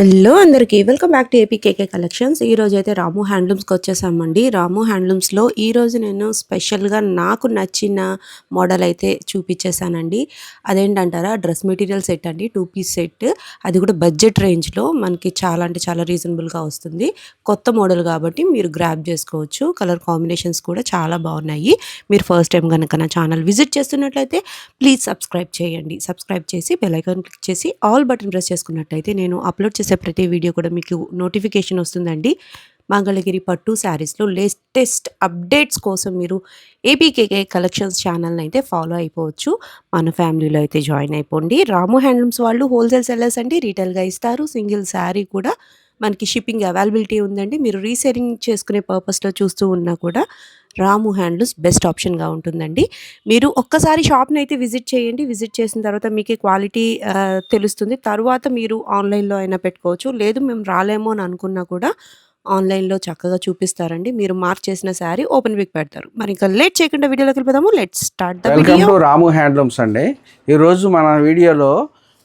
Hello అందరికీ welcome back to APKK collections. ఈ రోజు అయితే రాము హ్యాండ్లూమ్స్కి వచ్చేసామండి. రాము హ్యాండ్లూమ్స్లో ఈ రోజు నేను స్పెషల్గా నాకు నచ్చిన మోడల్ అయితే చూపించేశానండి. అదేంటంటారా డ్రెస్ మెటీరియల్ సెట్ అండి టూ పీస్ సెట్. అది కూడా బడ్జెట్ రేంజ్లో మనకి చాలా అంటే చాలా రీజనబుల్గా వస్తుంది. కొత్త మోడల్ కాబట్టి మీరు గ్రాప్ చేసుకోవచ్చు. కలర్ కాంబినేషన్స్ కూడా చాలా బాగున్నాయి. మీరు ఫస్ట్ టైం కనుక నా ఛానల్ విజిట్ చేస్తున్నట్లయితే ప్లీజ్ సబ్స్క్రైబ్ చేయండి. సబ్స్క్రైబ్ చేసి బెల్ ఐకాన్ క్లిక్ చేసి ఆల్ బటన్ ప్రెస్ చేసుకున్నట్టయితే నేను అప్లోడ్ చేసే ప్రతి వీడియో కూడా మీకు నోటిఫికేషన్ వస్తుందండి. మంగళగిరి పట్టు శారీస్లో లేటెస్ట్ అప్డేట్స్ కోసం మీరు ఏపీకేకే కలెక్షన్స్ ఛానల్ని అయితే ఫాలో అయిపోవచ్చు. మన ఫ్యామిలీలో అయితే జాయిన్ అయిపోండి. రాము హ్యాండ్లూమ్స్ వాళ్ళు హోల్సేల్ సెల్లర్స్ అండి రీటైల్గా ఇస్తారు. సింగిల్ శారీ కూడా మనకి షిప్పింగ్ అవైలబిలిటీ ఉందండి. మీరు రీసేలింగ్ చేసుకునే పర్పస్లో చూస్తూ ఉన్నా కూడా రాము హ్యాండ్లూమ్స్ బెస్ట్ ఆప్షన్గా ఉంటుందండి. మీరు ఒక్కసారి షాప్ని అయితే విజిట్ చేయండి. విజిట్ చేసిన తర్వాత మీకు క్వాలిటీ తెలుస్తుంది. తర్వాత మీరు ఆన్లైన్లో అయినా పెట్టుకోవచ్చు. లేదు మేము రాలేమో అని అనుకున్నా కూడా ఆన్లైన్లో చక్కగా చూపిస్తారండి. మీరు మార్క్ చేసిన శారీ ఓపెన్ పిక్ పెడతారు. మరి ఇంకా లేట్ చేయకుండా వీడియోలోకి వెళ్ళిపోదాము. Let start welcome to Ramu handlooms అండి. ఈరోజు మన వీడియోలో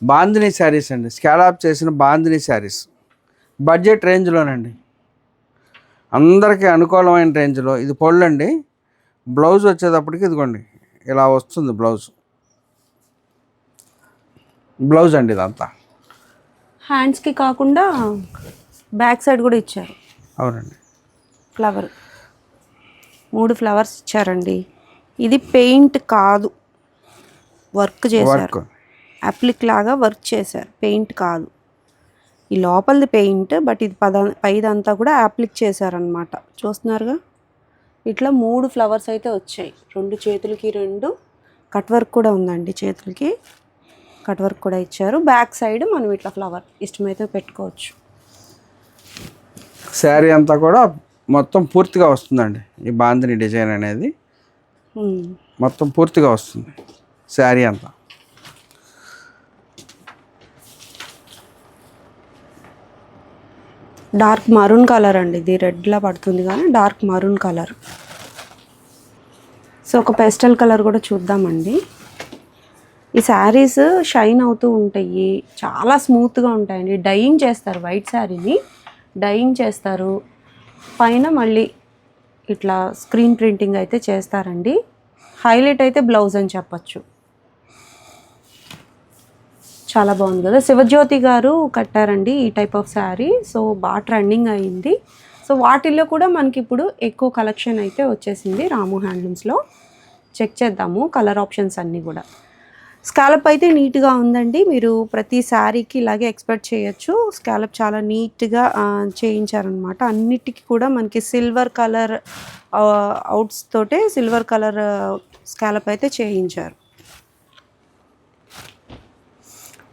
బాందిని శారీస్ అండి. స్కాలాప్ చేసిన బాందిని శారీస్. బడ్జెట్ రేంజ్లోనండి. అందరికీ అనుకూలమైన రేంజ్లో. ఇది పొళ్ళు అండి బ్లౌజ్ వచ్చేటప్పటికి ఇదిగోండి. ఇలా వస్తుంది బ్లౌజ్. బ్లౌజ్ అండి ఇదంతా. హ్యాండ్స్కి కాకుండా బ్యాక్ సైడ్ కూడా ఇచ్చారు. అవునండి. ఫ్లవర్. మూడు ఫ్లవర్స్ ఇచ్చారండి. ఇది పెయింట్ కాదు. వర్క్ చేశారు. వర్క్. అప్లిక్ లాగా వర్క్ చేశారు. పెయింట్ కాదు. ఈ లోపలిది పెయింట్ బట్ ఇది పద పైదంతా కూడా అప్లిక్ చేశారనమాట చూస్తున్నారుగా? ఇట్లా మూడు ఫ్లవర్స్ అయితే వచ్చాయి. రెండు చేతులకి రెండు. కట్ వర్క్ కూడా ఉందండి చేతులకి. కట్ వర్క్ కూడా ఇచ్చారు. బ్యాక్ సైడ్ మనం ఇట్లా ఫ్లవర్ ఇష్టమైతే పెట్టుకోవచ్చు. శారీ అంతా కూడా మొత్తం పూర్తిగా వస్తుందండి. ఈ బాందిని డిజైన్ అనేది. మొత్తం పూర్తిగా వస్తుంది. శారీ అంతా. డార్క్ మరూన్ కలర్ అండి. ఇది రెడ్లా పడుతుంది కానీ డార్క్ మరూన్ కలర్. సో ఒక పెస్టల్ కలర్ కూడా చూద్దామండి. ఈ శారీస్ షైన్ అవుతూ ఉంటాయి. చాలా స్మూత్గా ఉంటాయండి. డైయింగ్ చేస్తారు వైట్ శారీని. డైయింగ్ చేస్తారు. పైన మళ్ళీ ఇట్లా స్క్రీన్ ప్రింటింగ్ అయితే చేస్తారండి. హైలైట్ అయితే బ్లౌజ్ అని చెప్పచ్చు. చాలా బాగుంది కదా. శివజ్యోతి గారు కట్టారండి ఈ టైప్ ఆఫ్ శారీ సో బాగా ట్రెండింగ్ అయింది. సో వాటిల్లో కూడా మనకి ఇప్పుడు ఎక్కువ కలెక్షన్ అయితే వచ్చేసింది రాము హ్యాండ్లూమ్స్లో చెక్ చేద్దాము కలర్ ఆప్షన్స్ అన్నీ కూడా. స్కాలప్ అయితే నీట్గా ఉందండి. మీరు ప్రతి శారీకి ఇలాగే ఎక్స్పెక్ట్ చేయొచ్చు. స్కాలప్ చాలా నీట్గా చేయించారనమాట అన్నిటికీ కూడా మనకి సిల్వర్ కలర్ అవుట్స్ తోటే సిల్వర్ కలర్ స్కాలప్ అయితే చేయించారు.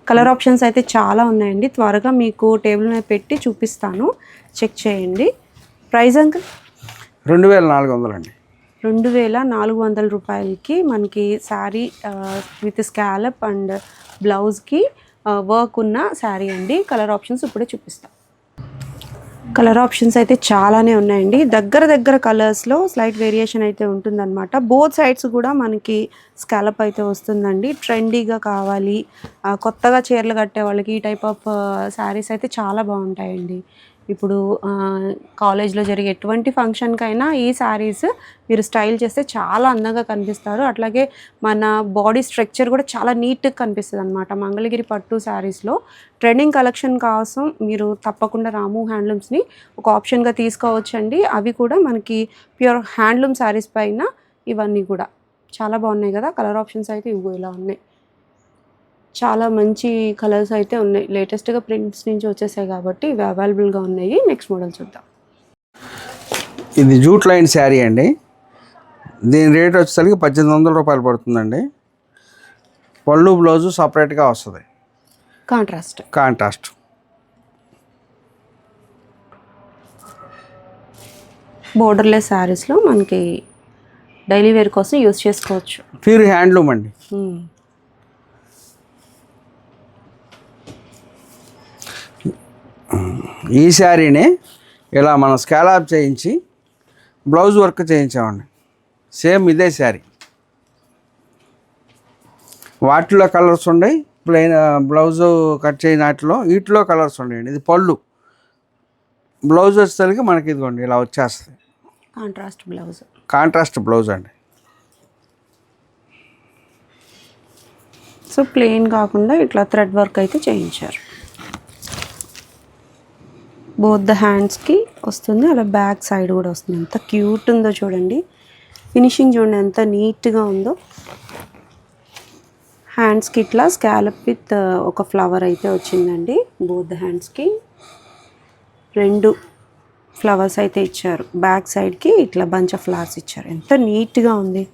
కలర్ ఆప్షన్స్ అయితే చాలా ఉన్నాయండి. త్వరగా మీకు టేబుల్ మీద పెట్టి చూపిస్తాను. చెక్ చేయండి. Price uncle? రెండు వేల నాలుగు వందలండి. రెండు వేల నాలుగు వందల రూపాయలకి మనకి శారీ విత్ స్కాలప్ అండ్ బ్లౌజ్కి వర్క్ ఉన్న శారీ అండి. కలర్ ఆప్షన్స్ ఇప్పుడే చూపిస్తాం. కలర్ ఆప్షన్స్ అయితే చాలానే ఉన్నాయండి. దగ్గర దగ్గర కలర్స్లో స్లైట్ వేరియేషన్ అయితే ఉంటుందన్నమాట. బోత్ సైడ్స్ కూడా మనకి స్కాలప్ అయితే వస్తుందండి. ట్రెండీగా కావాలి. కొత్తగా చీరలు కట్టే వాళ్ళకి ఈ టైప్ ఆఫ్ శారీస్ అయితే చాలా బాగుంటాయండి. ఇప్పుడు కాలేజ్లో జరిగే ఎటువంటి ఫంక్షన్కైనా ఈ శారీస్ మీరు స్టైల్ చేస్తే చాలా అందంగా కనిపిస్తారు. అట్లాగే మన బాడీ స్ట్రక్చర్ కూడా చాలా నీట్గా కనిపిస్తుంది అనమాట మంగళగిరి పట్టు శారీస్లో. ట్రెండింగ్ కలెక్షన్ కోసం మీరు తప్పకుండా రాము హ్యాండ్లూమ్స్ని ఒక ఆప్షన్గా తీసుకోవచ్చండి. అవి కూడా మనకి ప్యూర్ హ్యాండ్లూమ్ శారీస్ పైన ఇవన్నీ కూడా. చాలా బాగున్నాయి కదా కలర్ ఆప్షన్స్ అయితే ఇవి ఇలా ఉన్నాయి. చాలా మంచి కలర్స్ అయితే ఉన్నాయి. లేటెస్ట్గా ప్రింట్స్ నుంచి వచ్చేసాయి కాబట్టి ఇవి అవైలబుల్గా ఉన్నాయి. నెక్స్ట్ మోడల్ చూద్దాం. ఇది జూట్ లైన్ శారీ అండి. దీని రేట్ వచ్చేసరికి పద్దెనిమిది వందల రూపాయలు పడుతుందండి. పళ్ళు బ్లౌజు సపరేట్గా వస్తుంది. కాంట్రాస్ట్ కాంట్రాస్ట్ బోర్డర్లెస్ శారీస్లో మనకి డైలీ వేర్ కోసం యూస్ చేసుకోవచ్చు. ప్యూర్ హ్యాండ్లూమ్ అండి. ఈ శారీని ఇలా మనం స్కాలాప్ చేయించి బ్లౌజ్ వర్క్ చేయించామండి. సేమ్ ఇదే శారీ. వాటిలో కలర్స్ ఉన్నాయి ప్లెయిన్ బ్లౌజ్ కట్ చేయని వాటిలో వీటిలో కలర్స్ ఉన్నాయండి. ఇది పళ్ళు. బ్లౌజ్ వచ్చేసరికి మనకి ఇదిగోండి ఇలా వచ్చేస్తుంది. Contrast blouse. కాంట్రాస్ట్ బ్లౌజ్ అండి. సో ప్లెయిన్ కాకుండా ఇట్లా థ్రెడ్ వర్క్ అయితే చేయించారు. బోత్ ద హ్యాండ్స్కి వస్తుంది అలా బ్యాక్ సైడ్ కూడా వస్తుంది. ఎంత క్యూట్ ఉందో చూడండి. ఫినిషింగ్ చూడండి ఎంత నీట్గా ఉందో. హ్యాండ్స్కి ఇట్లా స్కాలప్ విత్ ఒక ఫ్లవర్ అయితే వచ్చిందండి బోత్ ద హ్యాండ్స్కి రెండు ఫ్లవర్స్ అయితే ఇచ్చారు. బ్యాక్ సైడ్కి ఇట్లా బంచ్ ఆఫ్ ఫ్లవర్స్ ఇచ్చారు. ఎంత నీట్గా ఉంది.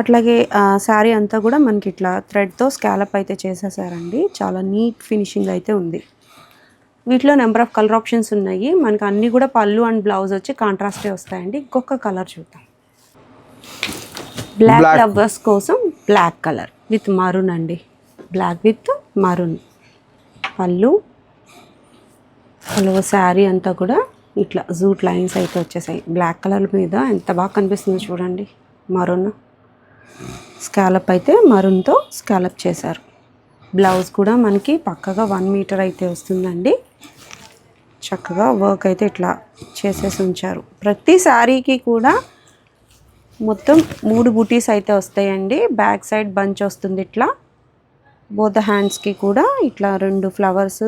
అట్లాగే శారీ అంతా కూడా మనకి ఇట్లా థ్రెడ్తో స్కాలప్ అయితే చేసేసారండి. చాలా నీట్ ఫినిషింగ్ అయితే ఉంది. వీటిలో నెంబర్ ఆఫ్ కలర్ ఆప్షన్స్ ఉన్నాయి. మనకి అన్నీ కూడా పళ్ళు అండ్ బ్లౌజ్ వచ్చి కాంట్రాస్టే వస్తాయండి. ఇంకొక కలర్ చూద్దాం. బ్లాక్. లవర్స్ కోసం బ్లాక్ కలర్ విత్ మరూన్ అండి. Black with maroon pallu pallu sari అంతా కూడా ఇట్లా జూట్ లైన్స్ అయితే వచ్చేసాయి. బ్లాక్ కలర్ మీద ఎంత బాగా కనిపిస్తుందో చూడండి. మరూన్ స్కాలప్ అయితే మరూన్తో స్కాలప్ చేశారు. బ్లౌజ్ కూడా మనకి పక్కగా వన్ మీటర్ అయితే వస్తుందండి. చక్కగా వర్క్ అయితే ఇట్లా చేసేసి ఉంచారు. ప్రతి శారీకి కూడా మొత్తం మూడు బూటీస్ అయితే వస్తాయండి. బ్యాక్ సైడ్ బంచ్ వస్తుంది ఇట్లా. బోత్ హ్యాండ్స్కి కూడా ఇట్లా రెండు ఫ్లవర్స్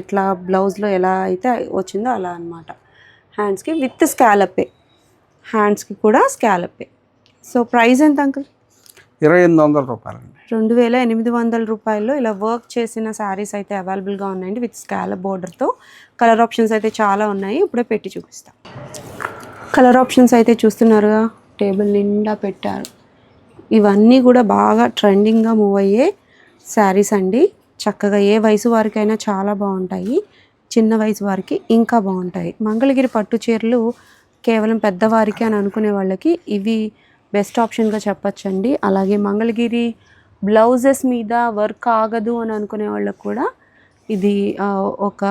ఇట్లా బ్లౌజ్లో ఎలా అయితే వచ్చిందో అలా అనమాట హ్యాండ్స్కి విత్ స్కాలపే హ్యాండ్స్కి కూడా స్కాలపే సో ప్రైస్ ఎంత అంకుల్? ఇరవై ఎనిమిది వందల రూపాయలండి. రెండు వేల ఎనిమిది వందల రూపాయల్లో ఇలా వర్క్ చేసిన శారీస్ అయితే అవైలబుల్గా ఉన్నాయండి విత్ స్కాలప్ బోర్డర్తో కలర్ ఆప్షన్స్ అయితే చాలా ఉన్నాయి. ఇప్పుడే పెట్టి చూపిస్తాం. కలర్ ఆప్షన్స్ అయితే చూస్తున్నారుగా? టేబుల్ నిండా పెట్టారు. ఇవన్నీ కూడా బాగా ట్రెండింగ్గా మూవ్ అయ్యే శారీస్ అండి. చక్కగా ఏ వయసు వారికైనా చాలా బాగుంటాయి. చిన్న వయసు వారికి ఇంకా బాగుంటాయి. మంగళగిరి పట్టు చీరలు కేవలం పెద్దవారికి అని అనుకునే వాళ్ళకి ఇవి బెస్ట్ ఆప్షన్గా చెప్పచ్చండి. అలాగే మంగళగిరి బ్లౌజెస్ మీద వర్క్ ఆగదు అని అనుకునే వాళ్ళకి కూడా ఇది ఒక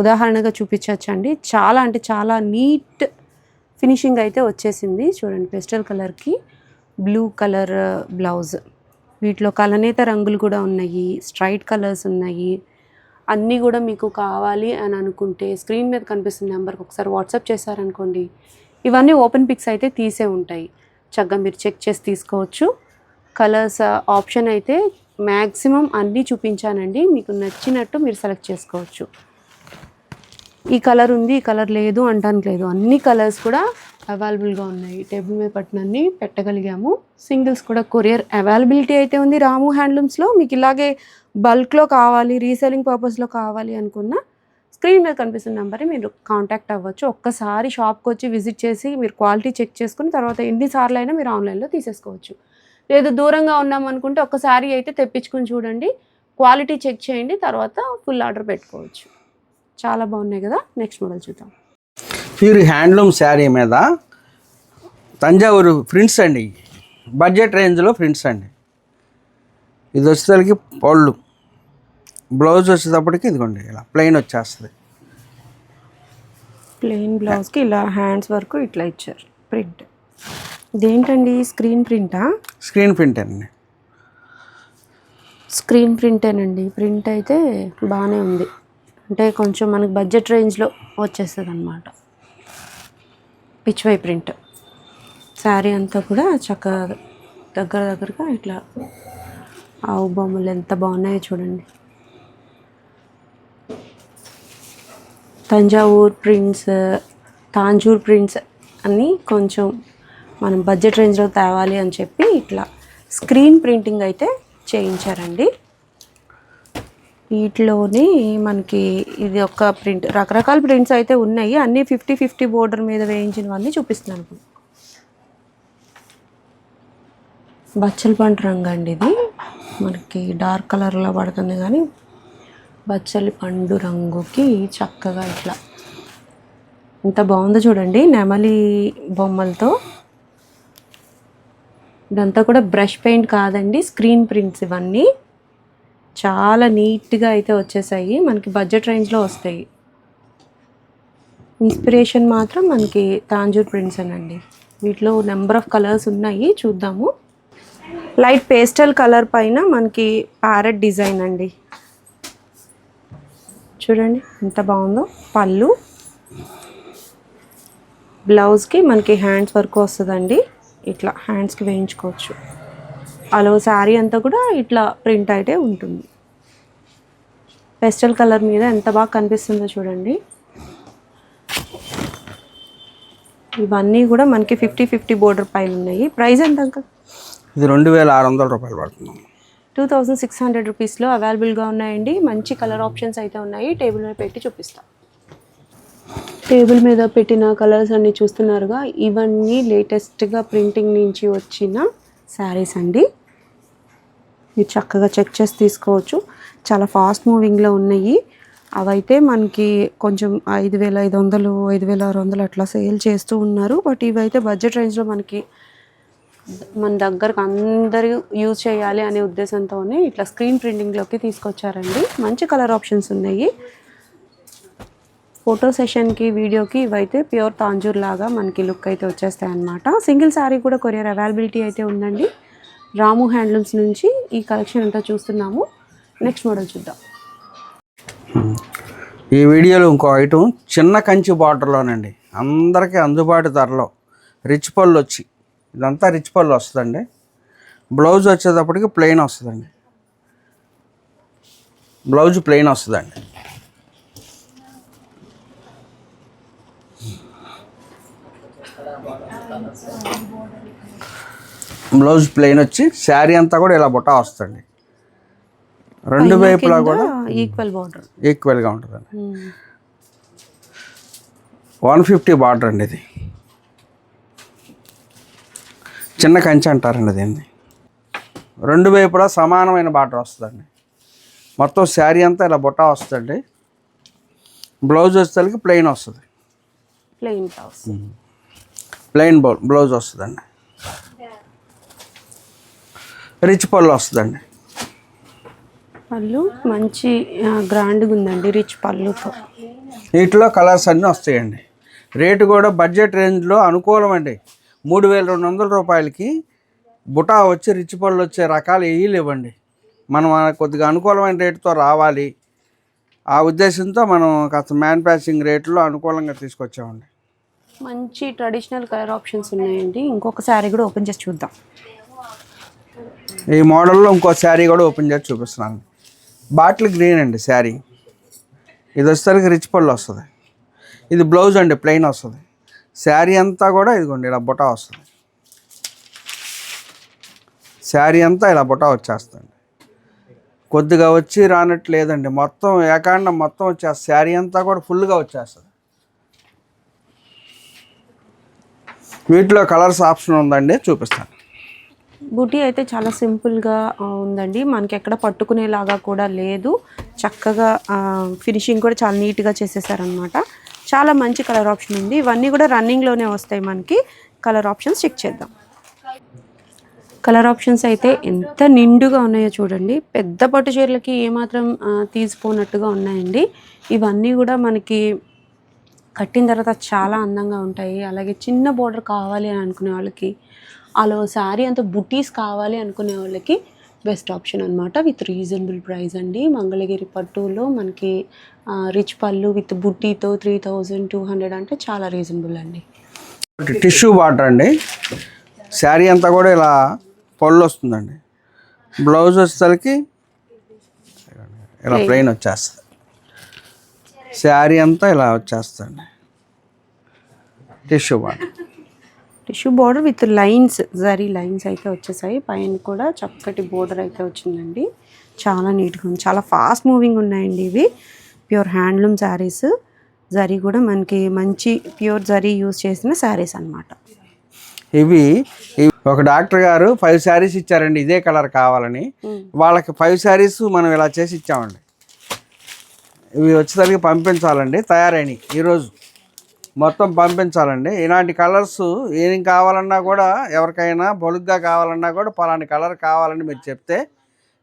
ఉదాహరణగా చూపించవచ్చండి చాలా అంటే చాలా నీట్ ఫినిషింగ్ అయితే వచ్చేసింది. చూడండి పెస్టల్ కలర్కి బ్లూ కలర్ బ్లౌజ్. వీటిలో కలనేత రంగులు కూడా ఉన్నాయి స్ట్రైట్ కలర్స్ ఉన్నాయి. అన్నీ కూడా మీకు కావాలి అని అనుకుంటే స్క్రీన్ మీద కనిపిస్తున్న నెంబర్కి ఒకసారి వాట్సాప్ చేశారనుకోండి ఇవన్నీ ఓపెన్ పిక్స్ అయితే తీసే ఉంటాయి. చక్కగా మీరు చెక్ చేసి తీసుకోవచ్చు. కలర్స్ ఆప్షన్ uh, అయితే మ్యాక్సిమం అన్నీ చూపించానండి. మీకు నచ్చినట్టు మీరు సెలెక్ట్ చేసుకోవచ్చు. ఈ కలర్ ఉంది ఈ కలర్ లేదు అంటానికి లేదు. అన్ని కలర్స్ కూడా అవైలబుల్గా ఉన్నాయి. టేబుల్ మీద పట్టినన్ని పెట్టగలిగాము. సింగిల్స్ కూడా కొరియర్ అవైలబిలిటీ అయితే ఉంది. రాము హ్యాండ్లూమ్స్లో మీకు ఇలాగే బల్క్లో కావాలి రీసెలింగ్ పర్పస్లో కావాలి అనుకున్న స్క్రీన్ మీద కనిపిస్తున్న నెంబర్ని మీరు కాంటాక్ట్ అవ్వచ్చు. ఒక్కసారి షాప్కి వచ్చి విజిట్ చేసి మీరు క్వాలిటీ చెక్ చేసుకుని తర్వాత ఎన్నిసార్లు అయినా మీరు ఆన్లైన్లో తీసేసుకోవచ్చు. లేదు దూరంగా ఉన్నాం అనుకుంటే ఒక్కసారి అయితే తెప్పించుకుని చూడండి. క్వాలిటీ చెక్ చేయండి తర్వాత ఫుల్ ఆర్డర్ పెట్టుకోవచ్చు. చాలా బాగున్నాయి కదా నెక్స్ట్ మోడల్ చూద్దాం. ప్యూర్ హ్యాండ్లూమ్ శారీ మీద తంజావూరు ప్రింట్స్ అండి. బడ్జెట్ రేంజ్లో ప్రింట్స్ అండి. ఇది వచ్చేసరికి పళ్ళు. బ్లౌజ్ వచ్చేటప్పటికి ఇదిగోండి ఇలా ప్లెయిన్ వచ్చేస్తుంది. ప్లెయిన్ బ్లౌజ్కి ఇలా హ్యాండ్స్ వరకు ఇట్లా ఇచ్చారు ప్రింట్ ఇదేంటండి స్క్రీన్ ప్రింటా స్క్రీన్ ప్రింట్ అండి. స్క్రీన్ ప్రింటేనండి ప్రింట్ అయితే బాగానే ఉంది. అంటే కొంచెం మనకి బడ్జెట్ రేంజ్లో వచ్చేస్తుంది అనమాట పిచ్వై ప్రింట్ శారీ అంతా కూడా చక్కగా దగ్గర దగ్గరగా ఇట్లా ఆవు బొమ్మలు ఎంత బాగున్నాయో చూడండి. తంజావూర్ ప్రింట్స్ తాంజూర్ ప్రింట్స్ అన్నీ కొంచెం మనం బడ్జెట్ రేంజ్లో తేవాలి అని చెప్పి ఇట్లా స్క్రీన్ ప్రింటింగ్ అయితే చేయించారండి. వీటిలోని మనకి ఇది ఒక ప్రింట్ రకరకాల ప్రింట్స్ అయితే ఉన్నాయి. అన్నీ ఫిఫ్టీ ఫిఫ్టీ బోర్డర్ మీద వేయించినవన్నీ చూపిస్తున్నాను. బచ్చల పంట రంగు అండి ఇది. మనకి డార్క్ కలర్లో పడుతుంది కానీ బచ్చలి పండు రంగుకి చక్కగా ఇట్లా. ఎంత బాగుందో చూడండి నెమలి బొమ్మలతో. ఇదంతా కూడా బ్రష్ పెయింట్ కాదండి స్క్రీన్ ప్రింట్స్ ఇవన్నీ. చాలా నీట్గా అయితే వచ్చేసాయి మనకి బడ్జెట్ రేంజ్లో వస్తాయి. ఇన్స్పిరేషన్ మాత్రం మనకి తాంజూర్ ప్రింట్స్ అనండి. వీటిలో నెంబర్ ఆఫ్ కలర్స్ ఉన్నాయి చూద్దాము. లైట్ పేస్టల్ కలర్ పైన మనకి ప్యారెట్ డిజైన్ అండి. చూడండి ఎంత బాగుందో. పళ్ళు. బ్లౌజ్కి మనకి హ్యాండ్స్ వరకు వస్తుందండి. ఇట్లా హ్యాండ్స్కి వేయించుకోవచ్చు. అలా శారీ అంతా కూడా ఇట్లా ప్రింట్ అయితే ఉంటుంది. పెస్టల్ కలర్ మీద ఎంత బాగా కనిపిస్తుందో చూడండి. ఇవన్నీ కూడా మనకి ఫిఫ్టీ ఫిఫ్టీ బోర్డర్ పైన ఉన్నాయి. ప్రైస్ ఎంత ఇది రెండు వేల ఆరు వందల రూపాయలు పడుతుంది. టూ థౌజండ్ సిక్స్ హండ్రెడ్ రూపీస్లో అవైలబుల్గా ఉన్నాయండి. మంచి కలర్ ఆప్షన్స్ అయితే ఉన్నాయి. టేబుల్ మీద పెట్టి చూపిస్తాం. టేబుల్ మీద పెట్టిన కలర్స్ అన్నీ చూస్తున్నారుగా. ఇవన్నీ లేటెస్ట్గా ప్రింటింగ్ నుంచి వచ్చిన శారీస్ అండి. మీరు చక్కగా చెక్ చేసి తీసుకోవచ్చు. చాలా ఫాస్ట్ మూవింగ్లో ఉన్నాయి. అవైతే మనకి కొంచెం ఐదు వేల ఐదు వందలు ఐదు వేల ఆరు వందలు అట్లా సేల్ చేస్తూ ఉన్నారు. బట్ ఇవైతే బడ్జెట్ రేంజ్లో మనకి మన దగ్గరకు అందరూ యూజ్ చేయాలి అనే ఉద్దేశంతోనే ఇట్లా స్క్రీన్ ప్రింటింగ్లోకి తీసుకొచ్చారండి. మంచి కలర్ ఆప్షన్స్ ఉన్నాయి. ఫోటో సెషన్కి వీడియోకి ఇవైతే ప్యూర్ తాంజూర్ లాగా మనకి లుక్ అయితే వచ్చేస్తాయి అన్నమాట. సింగిల్ శారీ కూడా కొరియర్ అవైలబిలిటీ అయితే ఉందండి. రాము హ్యాండ్లూమ్స్ నుంచి ఈ కలెక్షన్ అంతా చూస్తున్నాము. నెక్స్ట్ మోడల్ చూద్దాం. ఈ వీడియోలో ఇంకో ఐటమ్ చిన్న కంచి బార్డర్లోనండి అందరికీ అందుబాటు ధరలో. రిచ్ పళ్ళు వచ్చి ఇదంతా రిచ్ పళ్ళు వస్తుందండి. బ్లౌజ్ వచ్చేటప్పటికి ప్లెయిన్ వస్తుందండి. బ్లౌజ్ ప్లెయిన్ వస్తుందండి. బ్లౌజ్ ప్లెయిన్ వచ్చి శారీ అంతా కూడా ఇలా బుట్ట వస్తుంది రెండు వైపులా కూడా ఈక్వల్ బార్డర్ ఈక్వల్గా ఉంటుందండి. వన్ ఫిఫ్టీ బార్డర్ అండి ఇది. చిన్న కంచె అంటారండి దీన్ని. రెండు వైపులా సమానమైన బార్డర్ వస్తుందండి. మొత్తం శారీ అంతా ఇలా బుట్ట వస్తుందండి. బ్లౌజ్ వచ్చేసరికి ప్లెయిన్ వస్తుంది. ప్లెయిన్ ప్లెయిన్ బౌ బ్లౌజ్ వస్తుందండి. రిచ్ పళ్ళు వస్తుందండి. పళ్ళు మంచి గ్రాండ్గా ఉందండి రిచ్ పళ్ళుతో. వీటిలో కలర్స్ అన్నీ వస్తాయండి. రేటు కూడా బడ్జెట్ రేంజ్లో అనుకూలం అండి మూడు వేల రెండు వందల రూపాయలకి బుటా వచ్చి రిచ్ పళ్ళు వచ్చే రకాలు ఏవి లేవండి. మనం కొద్దిగా అనుకూలమైన రేటుతో రావాలి. ఆ ఉద్దేశంతో మనం కాస్త మ్యానుఫ్యాక్చరింగ్ రేట్లో అనుకూలంగా తీసుకొచ్చామండి. మంచి ట్రెడిషనల్ కలర్ ఆప్షన్స్ ఉన్నాయండి. ఇంకొక శారీ కూడా ఓపెన్ చేసి చూద్దాం. ఈ మోడల్లో ఇంకో శారీ కూడా ఓపెన్ చేసి చూపిస్తున్నాను. బాటిల్ గ్రీన్ అండి శారీ. ఇది వచ్చేసరికి రిచ్ పళ్ళు వస్తుంది. ఇది బ్లౌజ్ అండి ప్లెయిన్ వస్తుంది. శారీ అంతా కూడా ఇదిగోండి ఇలా బుటా వస్తుంది. శారీ అంతా ఇలా బుటా వచ్చేస్తుంది. కొద్దిగా వచ్చి రానట్టు లేదండి మొత్తం ఏకాండం మొత్తం వచ్చేస్తుంది. శారీ అంతా కూడా ఫుల్గా వచ్చేస్తుంది. వీటిలో కలర్స్ ఆప్షన్ ఉందండి చూపిస్తాను. బూటీ అయితే చాలా సింపుల్గా ఉందండి. మనకి ఎక్కడ పట్టుకునేలాగా కూడా లేదు. చక్కగా ఫినిషింగ్ కూడా చాలా నీట్గా చేసేసారనమాట చాలా మంచి కలర్ ఆప్షన్ ఉంది. ఇవన్నీ కూడా రన్నింగ్లోనే వస్తాయి మనకి. కలర్ ఆప్షన్స్ చెక్ చేద్దాం. కలర్ ఆప్షన్స్ అయితే ఎంత నిండుగా ఉన్నాయో చూడండి. పెద్ద పట్టు చీరలకి ఏమాత్రం తీసిపోనట్టుగా ఉన్నాయండి. ఇవన్నీ కూడా మనకి కట్టిన తర్వాత చాలా అందంగా ఉంటాయి. అలాగే చిన్న బోర్డర్ కావాలి అని అనుకునే వాళ్ళకి అలా శారీ అంత బుటీస్ కావాలి అనుకునే వాళ్ళకి బెస్ట్ ఆప్షన్ అనమాట విత్ రీజనబుల్ ప్రైస్ అండి. మంగళగిరి పట్టులో మనకి రిచ్ పళ్ళు విత్ బుట్టీతో త్రీ థౌజండ్ టూ హండ్రెడ్ అంటే చాలా రీజనబుల్ అండి. టిష్యూ వాటర్ అండి. శారీ అంతా కూడా ఇలా పళ్ళు వస్తుందండి. బ్లౌజ్ వచ్చేసరికి ఇలా ప్లెయిన్ వచ్చేస్తుంది. శారీ అంతా ఇలా వచ్చేస్తుంది tissue water. Tissue border with lines zari lines అయితే వచ్చేసాయి. పైన కూడా చక్కటి బోర్డర్ అయితే వచ్చిందండి. చాలా నీట్గా ఉంది. చాలా ఫాస్ట్ మూవింగ్ ఉన్నాయండి ఇవి. Pure handloom saris. జరీ కూడా మనకి మంచి ప్యూర్ జరీ యూస్ చేసిన శారీస్ అన్నమాట. ఇవి ఇవి ఒక డాక్టర్ గారు ఫైవ్ శారీస్ ఇచ్చారండి. ఇదే కలర్ కావాలని. వాళ్ళకి ఫైవ్ శారీస్ మనం ఇలా చేసి ఇచ్చామండి. ఇవి వచ్చేసరికి పంపించాలండి. తయారైనవి ఈరోజు. మొత్తం పంపించాలండి. ఇలాంటి కలర్స్ ఏం కావాలన్నా కూడా ఎవరికైనా బొలుగ్గా కావాలన్నా కూడా పలాంటి కలర్ కావాలని మీరు చెప్తే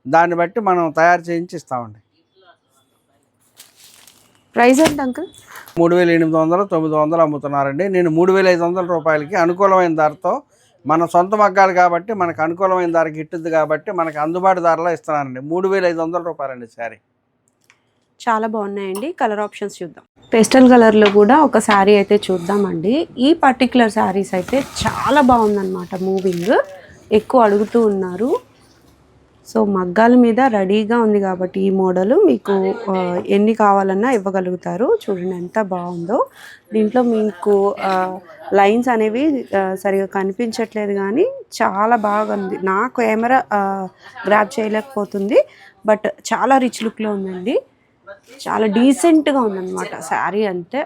దాన్ని బట్టి మనం తయారు చేయించి ఇస్తామండి ప్రైస్ ఎంత అంకుల్? మూడు వేల ఎనిమిది వందలు తొమ్మిది వందలు అమ్ముతున్నారండి. నేను మూడు వేల ఐదు వందల రూపాయలకి అనుకూలమైన ధరతో మన సొంత మగ్గాలు కాబట్టి మనకు అనుకూలమైన ధరకి ఇట్టుద్ది కాబట్టి మనకు అందుబాటు ధరలో ఇస్తున్నానండి. మూడు వేల ఐదు వందల రూపాయలండి శారీ. చాలా బాగున్నాయండి. కలర్ ఆప్షన్స్ చూద్దాం. పేస్టల్ కలర్లో కూడా ఒక శారీ అయితే చూద్దామండి. ఈ పర్టికులర్ శారీస్ అయితే చాలా బాగుందన్నమాట మూవింగ్ ఎక్కువ అడుగుతూ ఉన్నారు. సో మగ్గాల మీద రెడీగా ఉంది కాబట్టి ఈ మోడల్ మీకు ఎన్ని కావాలన్నా ఇవ్వగలుగుతారు. చూడండి ఎంత బాగుందో. దీంట్లో మీకు లైన్స్ అనేవి సరిగా కనిపించట్లేదు కానీ చాలా బాగా ఉంది. నా కెమెరా గ్రాప్ చేయలేకపోతుంది. బట్ చాలా రిచ్ లుక్లో ఉందండి. చాలా డీసెంట్గా ఉందన్నమాట. శారీ అంతే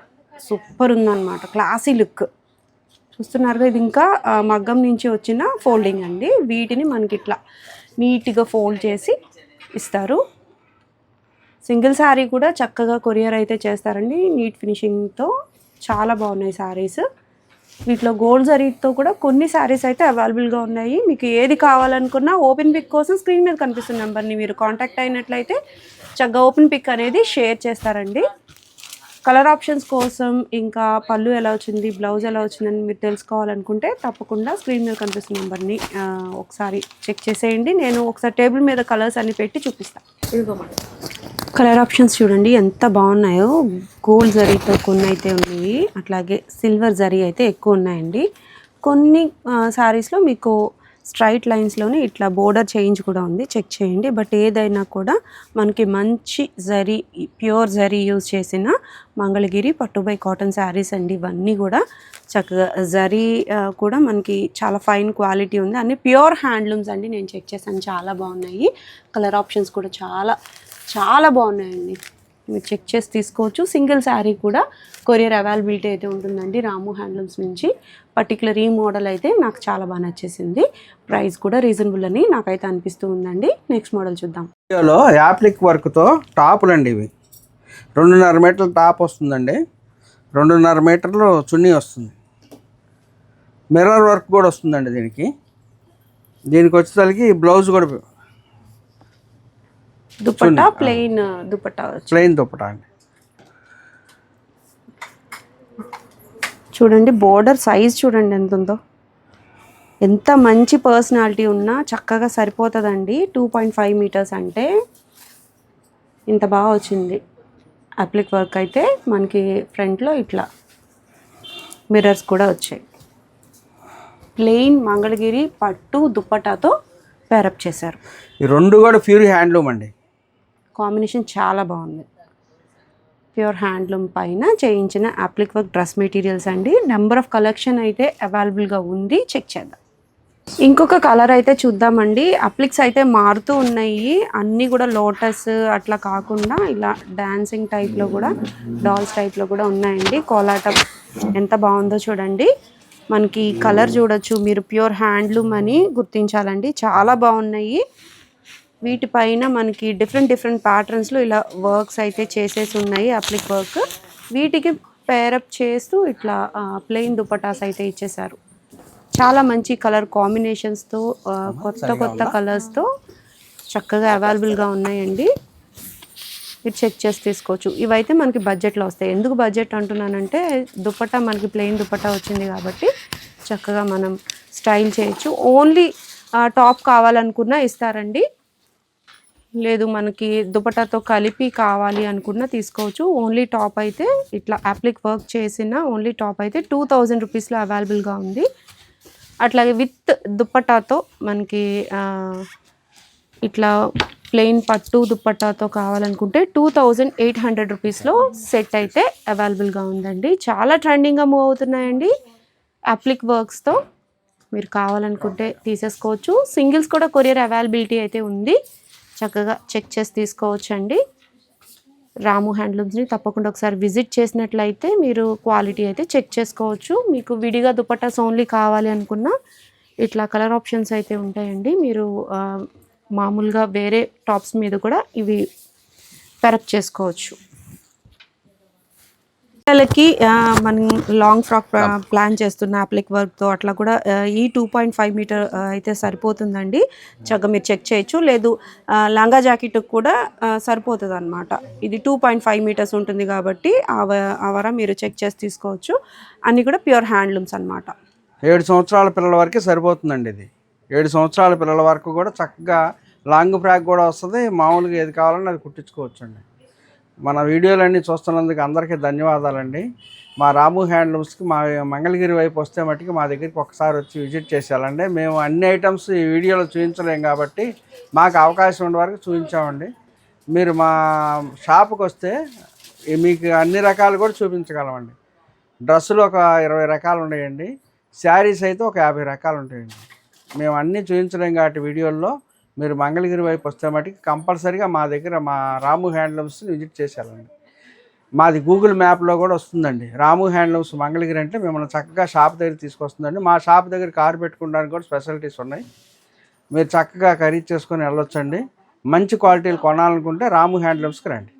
సూపర్ ఉందన్నమాట. క్లాసీ లుక్ చూస్తున్నారుగా ఇది ఇంకా మగ్గం నుంచి వచ్చిన ఫోల్డింగ్ అండి. వీటిని మనకి ఇట్లా నీట్గా ఫోల్డ్ చేసి ఇస్తారు. సింగిల్ శారీ కూడా చక్కగా కొరియర్ అయితే చేస్తారండి. నీట్ ఫినిషింగ్తో చాలా బాగున్నాయి శారీస్. వీటిలో గోల్డ్ జరీతో కూడా కొన్ని శారీస్ అయితే అవైలబుల్గా ఉన్నాయి. మీకు ఏది కావాలనుకున్నా ఓపెన్ పిక్ కోసం స్క్రీన్ మీద కనిపిస్తున్న నెంబర్ని మీరు కాంటాక్ట్ అయినట్లయితే చక్కగా ఓపెన్ పిక్ అనేది షేర్ చేస్తారండి. కలర్ ఆప్షన్స్ కోసం ఇంకా పళ్ళు ఎలా వచ్చింది బ్లౌజ్ ఎలా వచ్చిందని మీరు తెలుసుకోవాలనుకుంటే తప్పకుండా స్క్రీన్ మీద కనిపిస్తున్న నెంబర్ని ఒకసారి చెక్ చేసేయండి. నేను ఒకసారి టేబుల్ మీద కలర్స్ అన్ని పెట్టి చూపిస్తాను కలర్ ఆప్షన్స్ చూడండి ఎంత బాగున్నాయో. గోల్డ్ జరీతో కొన్ని అయితే ఉన్నాయి. అట్లాగే సిల్వర్ జరీ అయితే ఎక్కువ ఉన్నాయండి. కొన్ని శారీస్లో మీకు స్ట్రైట్ లైన్స్లోనే ఇట్లా బోర్డర్ చేంజ్ కూడా ఉంది. చెక్ చేయండి. బట్ ఏదైనా కూడా మనకి మంచి జరీ ప్యూర్ జరీ యూజ్ చేసిన మంగళగిరి పట్టుబై కాటన్ శారీస్ అండి. ఇవన్నీ కూడా చక్కగా జరీ కూడా మనకి చాలా ఫైన్ క్వాలిటీ ఉంది. అన్ని ప్యూర్ హ్యాండ్లూమ్స్ అండి. నేను చెక్ చేశాను. చాలా బాగున్నాయి. కలర్ ఆప్షన్స్ కూడా చాలా చాలా బాగున్నాయండి. మీరు చెక్ చేసి తీసుకోవచ్చు. సింగిల్ శారీ కూడా కొరియర్ అవైలబిలిటీ అయితే ఉంటుందండి రాము హ్యాండ్లూమ్స్ నుంచి. పర్టికులర్ ఈ మోడల్ అయితే నాకు చాలా బాగా నచ్చేసింది. ప్రైస్ కూడా రీజనబుల్ అని నాకైతే అనిపిస్తూ ఉందండి. నెక్స్ట్ మోడల్ చూద్దాం. వీడియోలో యాప్లిక్ వర్క్తో టాపులు అండి ఇవి. రెండున్నర మీటర్ల టాప్ వస్తుందండి. రెండున్నర మీటర్లు చున్నీ వస్తుంది. మిర్రర్ వర్క్ కూడా వస్తుందండి దీనికి. దీనికి వచ్చేసరికి బ్లౌజ్ కూడా దుపట్టా ప్లెయిన్ దుపట్టా ప్లెయిన్ దుప్పటా అండి. చూడండి బోర్డర్ సైజ్ చూడండి ఎంత ఉందో ఎంత మంచి పర్సనాలిటీ ఉన్నా చక్కగా సరిపోతుందండి. టూ పాయింట్ ఫైవ్ మీటర్స్ అంటే ఇంత బాగా వచ్చింది. అప్లిక్ వర్క్ అయితే మనకి ఫ్రంట్లో ఇట్లా మిర్రర్స్ కూడా వచ్చాయి. ప్లెయిన్ మంగళగిరి పట్టు దుప్పటాతో పేరప్ చేశారు. ఈ రెండు కూడా ప్యూర్ హ్యాండ్లూమ్ అండి. కాంబినేషన్ చాలా బాగుంది. ప్యూర్ హ్యాండ్లూమ్ పైన చేయించిన అప్లిక్ వర్క్ డ్రెస్ మెటీరియల్స్ అండి. నెంబర్ ఆఫ్ కలెక్షన్ అయితే అవైలబుల్గా ఉంది. చెక్ చేద్దాం. ఇంకొక కలర్ అయితే చూద్దామండి. అప్లిక్స్ అయితే మారుతూ ఉన్నాయి. అన్నీ కూడా లోటస్ అట్లా కాకుండా ఇలా డాన్సింగ్ టైప్లో కూడా డాల్స్ టైప్లో కూడా ఉన్నాయండి. కోలాటం ఎంత బాగుందో చూడండి. మనకి కలర్ చూడొచ్చు. మీరు ప్యూర్ హ్యాండ్లూమ్ అని గుర్తించాలండి. చాలా బాగున్నాయి. వీటిపైన మనకి డిఫరెంట్ డిఫరెంట్ ప్యాటర్న్స్లో ఇలా వర్క్స్ అయితే చేసేసి ఉన్నాయి అప్లిక్ వర్క్ వీటికి పేరప్ చేస్తూ ఇట్లా ప్లెయిన్ దుపటాస్ అయితే ఇచ్చేసారు చాలా మంచి కలర్ కాంబినేషన్స్తో కొత్త కొత్త కలర్స్తో చక్కగా అవైలబుల్గా ఉన్నాయండి. మీరు చెక్ చేసి తీసుకోవచ్చు. ఇవైతే మనకి బడ్జెట్లో వస్తాయి. ఎందుకు బడ్జెట్ అంటున్నానంటే దుపట్టా మనకి ప్లెయిన్ దుపట్టా వచ్చింది కాబట్టి చక్కగా మనం స్టైల్ చేయొచ్చు. ఓన్లీ టాప్ కావాలనుకున్నా ఇస్తారండి. లేదు మనకి దుపటాతో కలిపి కావాలి అనుకున్నా తీసుకోవచ్చు. ఓన్లీ టాప్ అయితే ఇట్లా అప్లిక్ వర్క్ చేసిన ఓన్లీ టాప్ అయితే టూ థౌజండ్ రూపీస్లో అవైలబుల్గా ఉంది. అట్లాగే విత్ దుప్పటాతో మనకి ఇట్లా ప్లెయిన్ పట్టు దుప్పటాతో కావాలనుకుంటే టూ థౌజండ్ ఎయిట్ హండ్రెడ్ రూపీస్లో సెట్ అయితే అవైలబుల్గా ఉందండి. చాలా ట్రెండింగ్గా మూవ్ అవుతున్నాయండి. అప్లిక్ వర్క్స్తో మీరు కావాలనుకుంటే తీసేసుకోవచ్చు. సింగిల్స్ కూడా కొరియర్ అవైలబిలిటీ అయితే ఉంది. చక్కగా చెక్ చేసి తీసుకోవచ్చండి. రాము హ్యాండ్లూమ్స్ని తప్పకుండా ఒకసారి విజిట్ చేసినట్లయితే మీరు క్వాలిటీ అయితే చెక్ చేసుకోవచ్చు. మీకు విడిగా దుపట్టాస్ ఓన్లీ కావాలి అనుకున్నా ఇట్లా కలర్ ఆప్షన్స్ అయితే ఉంటాయండి. మీరు మామూలుగా వేరే టాప్స్ మీద కూడా ఇవి పెరప్ చేసుకోవచ్చు. పిల్లలకి మనం లాంగ్ ఫ్రాక్ ప్లా- ప్లాన్ చేస్తున్న అప్లిక్ వర్క్తో అట్లా కూడా ఈ టూ పాయింట్ ఫైవ్ మీటర్ అయితే సరిపోతుందండి. చక్కగా మీరు చెక్ చేయొచ్చు. లేదు లంగా జాకెట్ కూడా సరిపోతుంది అనమాట ఇది టూ పాయింట్ ఫైవ్ మీటర్స్ ఉంటుంది కాబట్టి ఆ వ- ఆ వర మీరు చెక్ చేసి తీసుకోవచ్చు. అన్నీ కూడా ప్యూర్ హ్యాండ్లూమ్స్ అనమాట ఏడు సంవత్సరాల పిల్లల వరకే సరిపోతుందండి ఇది. ఏడు సంవత్సరాల పిల్లల వరకు కూడా చక్కగా లాంగ్ ఫ్రాక్ కూడా వస్తుంది. మామూలుగా ఏది కావాలన్నా అది కుట్టించుకోవచ్చండి. మన వీడియోలన్నీ చూస్తున్నందుకు అందరికీ ధన్యవాదాలండి. మా రాము హ్యాండ్లూమ్స్కి మా మంగళగిరి వైపు వస్తే మట్టుకు మా దగ్గరికి ఒకసారి వచ్చి విజిట్ చేసేయాలండి. మేము అన్ని ఐటమ్స్ ఈ వీడియోలో చూపించలేం కాబట్టి మాకు అవకాశం ఉండే వరకు చూపించామండి. మీరు మా షాప్కి వస్తే మీకు అన్ని రకాలు కూడా చూపించగలమండి. డ్రెస్సులు ఒక ఇరవై రకాలు ఉన్నాయండి. శారీస్ అయితే ఒక యాభై రకాలు ఉంటాయండి. మేము అన్నీ చూపించలేం కాబట్టి వీడియోల్లో మీరు మంగళగిరి వైపు వస్తే మటుకు కంపల్సరీగా మా దగ్గర మా రాము హ్యాండ్లూమ్స్ని విజిట్ చేసేయాలండి. మాది గూగుల్ మ్యాప్లో కూడా వస్తుందండి. రాము హ్యాండ్లూమ్స్ మంగళగిరి అంటే మిమ్మల్ని చక్కగా షాప్ దగ్గర తీసుకొస్తుందండి. మా షాప్ దగ్గర కారు పెట్టుకోవడానికి కూడా స్పెషాలిటీస్ ఉన్నాయి. మీరు చక్కగా ఖరీదు చేసుకొని వెళ్ళొచ్చండి. మంచి క్వాలిటీలు కొనాలనుకుంటే రాము హ్యాండ్లూమ్స్కి రండి.